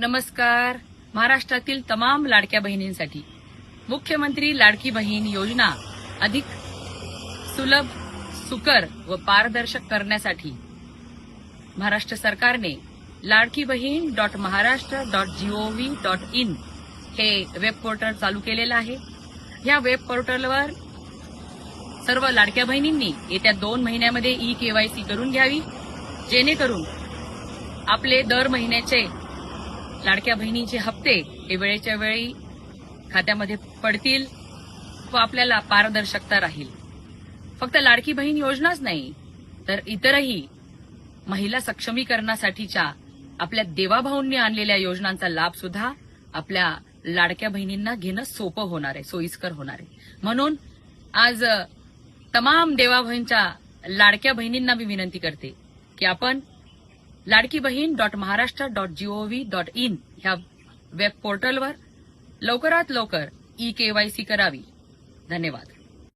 नमस्कार. महाराष्ट्रातील तमाम लाडक्या बहिणींसाठी मुख्यमंत्री लाडकी बहीण योजना अधिक सुलभ सुकर व पारदर्शक करण्यासाठी महाराष्ट्र सरकारने Ladki Bahin dot Maharashtra dot G O V dot in हे वेब पोर्टल चालू केलेलं आहे. या वेब पोर्टलवर सर्व लाडक्या बहिणींनी येत्या दोन महिन्यामध्ये ई केवायसी करून घ्यावी जेणेकरून आपले दर महिन्याचे लाडक्या बहिणीचे हप्ते हे वेळेच्या वेळी खात्यामध्ये पडतील व आपल्याला पारदर्शकता राहील. फक्त लाडकी बहीण योजनाच नाही तर इतरही महिला सक्षमीकरणासाठीच्या आपल्या देवाभाऊंनी आणलेल्या योजनांचा लाभ सुद्धा आपल्या लाडक्या बहिणींना घेणं सोपं होणार आहे सोयीस्कर होणार आहे. म्हणून आज तमाम देवाभाईंच्या लाडक्या बहिणींना मी विनंती करते की आपण Ladki Bahin dot Maharashtra dot G O V dot in ह्या वेब पोर्टलवर लवकरात लवकर ई केवायसी करावी. धन्यवाद.